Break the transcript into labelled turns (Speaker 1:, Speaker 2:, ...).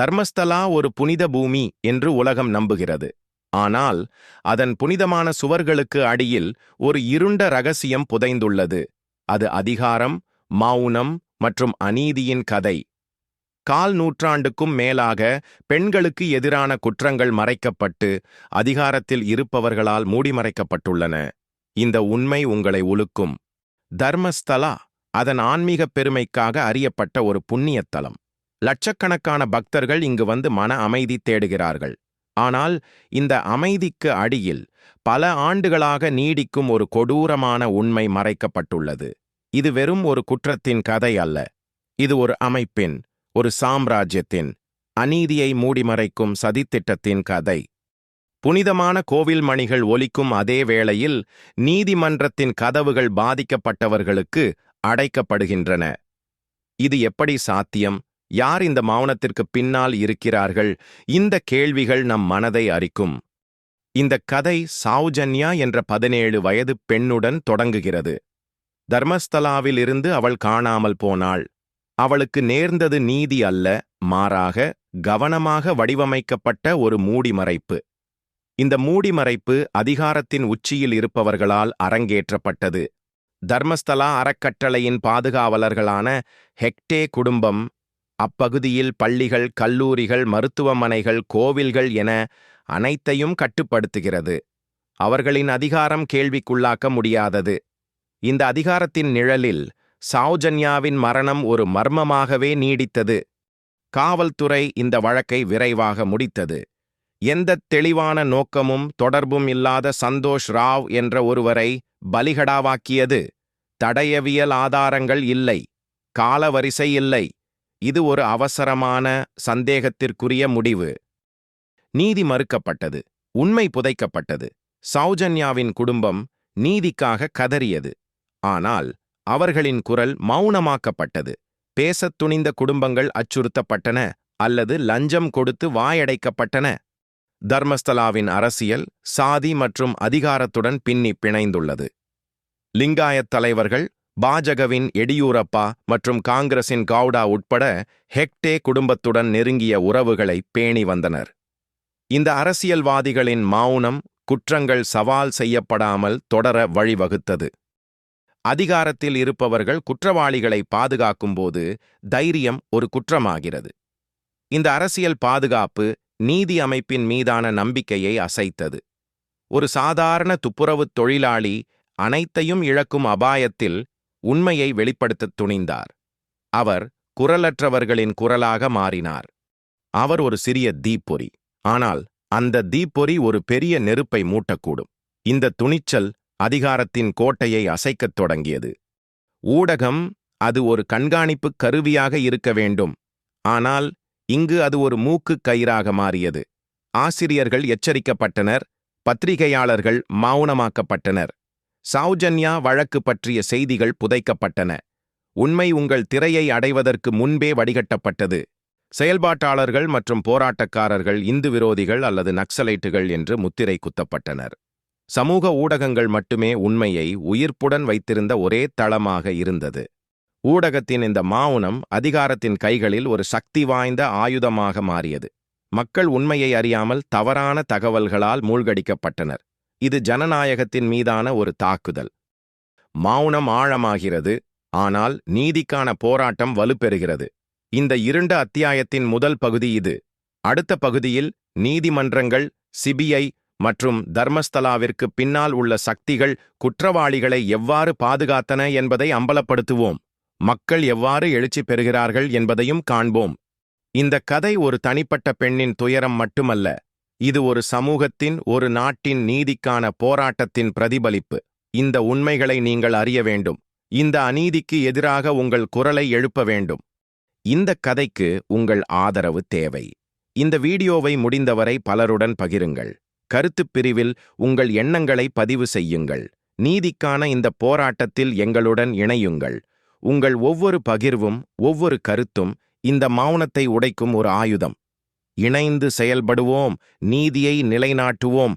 Speaker 1: தர்மஸ்தலா ஒரு புனித பூமி என்று உலகம் நம்புகிறது. ஆனால் அதன் புனிதமான சுவர்களுக்கு அடியில் ஒரு இருண்ட ரகசியம் புதைந்துள்ளது. அது அதிகாரம் மௌனம் மற்றும் அநீதியின் கதை. கால் நூற்றாண்டுக்கும் மேலாக பெண்களுக்கு எதிரான குற்றங்கள் மறைக்கப்பட்டு அதிகாரத்தில் இருப்பவர்களால் மூடிமறைக்கப்பட்டுள்ளன. இந்த உண்மை உங்களை உலுக்கும். தர்மஸ்தலா அதன் ஆன்மீகப் பெருமைக்காக அறியப்பட்ட ஒரு புண்ணியத்தலம். லட்சக்கணக்கான பக்தர்கள் இங்கு வந்து மன அமைதி தேடுகிறார்கள். ஆனால் இந்த அமைதிக்கு அடியில் பல ஆண்டுகளாக நீடிக்கும் ஒரு கொடூரமான உண்மை மறைக்கப்பட்டுள்ளது. இது வெறும் ஒரு குற்றத்தின் கதை அல்ல. இது ஒரு அமைப்பின் ஒரு சாம்ராஜ்யத்தின் அநீதியை மூடிமறைக்கும் சதித்திட்டத்தின் கதை. புனிதமான கோவில் மணிகள் ஒலிக்கும் அதே வேளையில் நீதிமன்றத்தின் கதவுகள் பாதிக்கப்பட்டவர்களுக்கு அடைக்கப்படுகின்றன. இது எப்படி சாத்தியம்? யார் இந்த மௌனத்திற்கு பின்னால் இருக்கிறார்கள்? இந்த கேள்விகள் நம் மனதை அரிக்கும். இந்த கதை சௌஜன்யா என்ற பதினேழு வயது பெண்ணுடன் தொடங்குகிறது. தர்மஸ்தலாவிலிருந்து அவள் காணாமல் போனாள். அவளுக்கு நேர்ந்தது நீதி அல்ல மாறாக கவனமாக வடிவமைக்கப்பட்ட ஒரு மூடிமறைப்பு. இந்த மூடிமறைப்பு அதிகாரத்தின் உச்சியில் இருப்பவர்களால் அரங்கேற்றப்பட்டது. தர்மஸ்தலா அறக்கட்டளையின் பாதுகாவலர்களான ஹெக்டே குடும்பம் அப்பகுதியில் பள்ளிகள் கல்லூரிகள் மருத்துவமனைகள் கோவில்கள் என அனைத்தையும் கட்டுப்படுத்துகிறது. அவர்களின் அதிகாரம் கேள்விக்குள்ளாக்க முடியாதது. இந்த அதிகாரத்தின் நிழலில் சௌஜன்யாவின் மரணம் ஒரு மர்மமாகவே நீடித்தது. காவல்துறை இந்த வழக்கை விரைவாக முடித்தது. எந்த தெளிவான நோக்கமும் தொடர்பும் இல்லாத சந்தோஷ் ராவ் என்ற ஒருவரை பலிகடாவாக்கியது. தடயவியல் ஆதாரங்கள் இல்லை. காலவரிசை இல்லை. இது ஒரு அவசரமான சந்தேகத்திற்குரிய முடிவு. நீதி மறுக்கப்பட்டது. உண்மை புதைக்கப்பட்டது. சௌஜன்யாவின் குடும்பம் நீதிக்காக கதறியது. ஆனால் அவர்களின் குரல் மௌனமாக்கப்பட்டது. பேசத் துணிந்த குடும்பங்கள் அச்சுறுத்தப்பட்டன அல்லது லஞ்சம் கொடுத்து வாயடைக்கப்பட்டன. தர்மஸ்தலாவின் அரசியல் சாதி மற்றும் அதிகாரத்துடன் பின்னி பிணைந்துள்ளது. லிங்காயத் தலைவர்கள் பாஜகவின் எடியூரப்பா மற்றும் காங்கிரசின் கவுடா உட்பட ஹெக்டே குடும்பத்துடன் நெருங்கிய உறவுகளை பேணி வந்தனர். இந்த அரசியல்வாதிகளின் மௌனம் குற்றங்கள் சவால் செய்யப்படாமல் தொடர வழிவகுத்தது. அதிகாரத்தில் இருப்பவர்கள் குற்றவாளிகளை பாதுகாக்கும்போது தைரியம் ஒரு குற்றமாகிறது. இந்த அரசியல் பாதுகாப்பு நீதி அமைப்பின் மீதான நம்பிக்கையை அசைத்தது. ஒரு சாதாரண துப்புரவுத் தொழிலாளி அனைத்தையும் இழக்கும் அபாயத்தில் உண்மையை வெளிப்படுத்தத் துணிந்தார். அவர் குரலற்றவர்களின் குரலாக மாறினார். அவர் ஒரு சிறிய தீப்பொறி. ஆனால் அந்த தீப்பொறி ஒரு பெரிய நெருப்பை மூட்டக்கூடும். இந்த துணிச்சல் அதிகாரத்தின் கோட்டையை அசைக்கத் தொடங்கியது. ஊடகம் அது ஒரு கண்காணிப்பு கருவியாக இருக்க வேண்டும். ஆனால் இங்கு அது ஒரு மூக்கு கயிறாக மாறியது. ஆசிரியர்கள் எச்சரிக்கப்பட்டனர். பத்திரிகையாளர்கள் மௌனமாக்கப்பட்டனர். சௌஜன்யா வழக்கு பற்றிய செய்திகள் புதைக்கப்பட்டன. உண்மை உங்கள் திரையை அடைவதற்கு முன்பே வடிகட்டப்பட்டது. செயல்பாட்டாளர்கள் மற்றும் போராட்டக்காரர்கள் இந்து விரோதிகள் அல்லது நக்சலைட்டுகள் என்று முத்திரை குத்தப்பட்டனர். சமூக ஊடகங்கள் மட்டுமே உண்மையை உயிர்ப்புடன் வைத்திருந்த ஒரே தளமாக இருந்தது. ஊடகத்தின் இந்த மௌனம் அதிகாரத்தின் கைகளில் ஒரு சக்தி வாய்ந்த ஆயுதமாக மாறியது. மக்கள் உண்மையை அறியாமல் தவறான தகவல்களால் மூழ்கடிக்கப்பட்டனர். இது ஜனநாயகத்தின் மீதான ஒரு தாக்குதல். மௌனம் ஆழமாகிறது ஆனால் நீதிக்கான போராட்டம் வலுப்பெறுகிறது. இந்த இருண்ட அத்தியாயத்தின் முதல் பகுதி இது. அடுத்த பகுதியில் நீதிமன்றங்கள் சிபிஐ மற்றும் தர்மஸ்தலாவிற்கு பின்னால் உள்ள சக்திகள் குற்றவாளிகளை எவ்வாறு பாதுகாத்தன என்பதை அம்பலப்படுத்துவோம். மக்கள் எவ்வாறு எழுச்சி பெறுகிறார்கள் என்பதையும் காண்போம். இந்த கதை ஒரு தனிப்பட்ட பெண்ணின் துயரம் மட்டுமல்ல இது ஒரு சமூகத்தின் ஒரு நாட்டின் நீதிக்கான போராட்டத்தின் பிரதிபலிப்பு. இந்த உண்மைகளை நீங்கள் அறிய வேண்டும். இந்த அநீதிக்கு எதிராக உங்கள் குரலை எழுப்ப வேண்டும். இந்த கதைக்கு உங்கள் ஆதரவு தேவை. இந்த வீடியோவை முடிந்தவரை பலருடன் பகிருங்கள். கருத்துப் பிரிவில் உங்கள் எண்ணங்களை பதிவு செய்யுங்கள். நீதிக்கான இந்த போராட்டத்தில் எங்களுடன் இணையுங்கள். உங்கள் ஒவ்வொரு பகிர்வும் ஒவ்வொரு கருத்தும் இந்த மௌனத்தை உடைக்கும் ஒரு ஆயுதம். இணைந்து செயல்படுவோம் நீதியை நிலைநாட்டுவோம்.